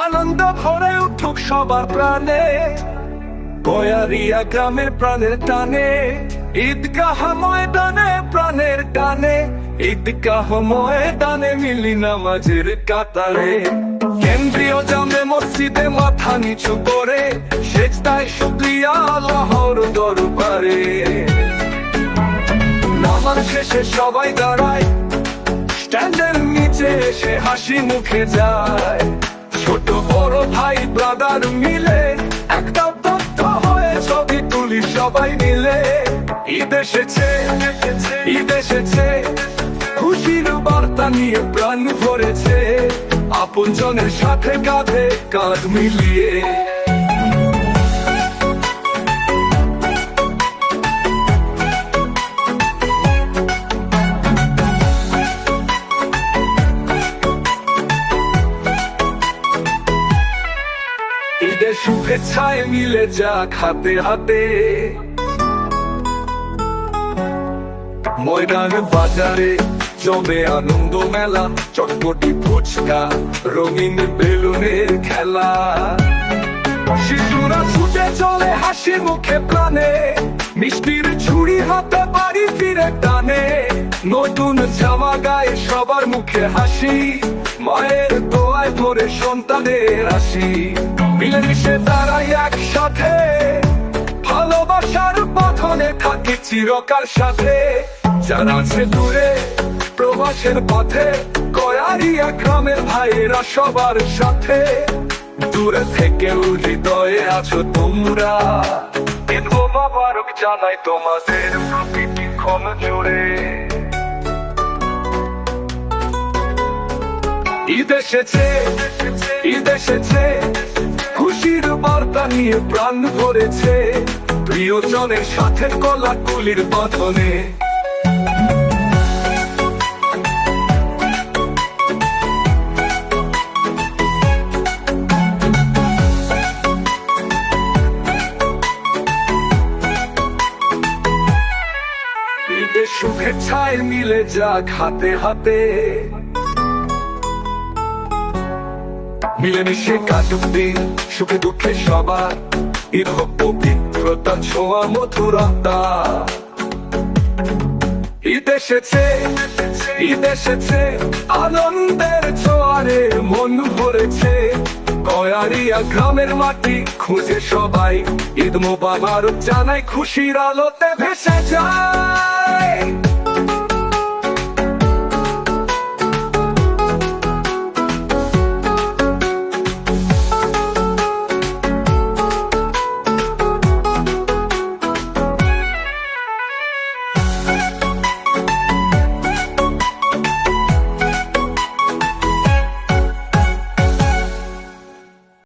আনন্দ ভরে উঠুক সবার প্রাণে। বয়ারিয়া গ্রামের প্রাণের টানে, ঈদগাহ ময়দানে প্রাণের টানে, ঈদগাহ ময়দানে মিলি নামাজের কাতারে। কেন্দ্রীয় জামে মসজিদে মাথা নিচু করে, সেজদায় শুক্রিয়া আল্লাহর দরবারে। নামাজ শেষে সবাই দাঁড়ায়, স্ট্যান্ডের নিচে এসে হাসি মুখে যায়। ছোট বড় ভাই ব্রাদার মিলে একটা তথ্য হয়ে ছবি তুলি সবাই মিলে। ঈদ এসেছে ঈদ এসেছে, খুশির বার্তা নিয়ে প্রাণ ভরেছে, আপনজনের সাথে কাঁধে কাঁধ মিলিয়ে। ঈদের শুভেচ্ছায় মিলে যাক হাতে হাতে। ময়দান বাজারে জমে আনন্দ মেলা, চটপটি ফুচকা, রঙিন বেলুনের খেলা। শিশুরা ছুটে চলে হাসি মুখে প্রাণে, মিষ্টির ছুরি হাতে বাড়ি ফিরে টানে। নতুন জামা গায়ে সবার মুখে হাসি, মায়ের ধরে সন্তানের আসি মিলেমিশে তারাই একসাথে। ভালোবাসার বাঁধনে থাকে চিরকাল সাথে। যারা আছে দূরে, প্রবাসের পথে কয়ারিয়া গ্রামের ভাইয়েরা সবার সাথে। দূরে থেকেও হৃদয়ে আছো তোমরা। জানাই তোমাদের প্রকৃতি ক্ষণ জুড়ে। ঈদ এসেছে খুশির বার্তা নিয়ে প্রাণ ভরেছে। প্রিয়জনের সাথে কলা কুলির বদনে শুভেচ্ছায় মিলে যাক হাতে হাতে। মিলেমিশে কাটুক দিন, সুখে দুঃখে সবার। পবিত্রতা, ছোঁয়া মধুরতা ঈদ এসেছে ঈদ এসেছে, আনন্দের মন ভরেছে। কয়ারিয়া গ্রামের মাটি খুঁজে সবাই, ঈদ মোবারক জানাই খুশির আলোতে ভেসে যায়।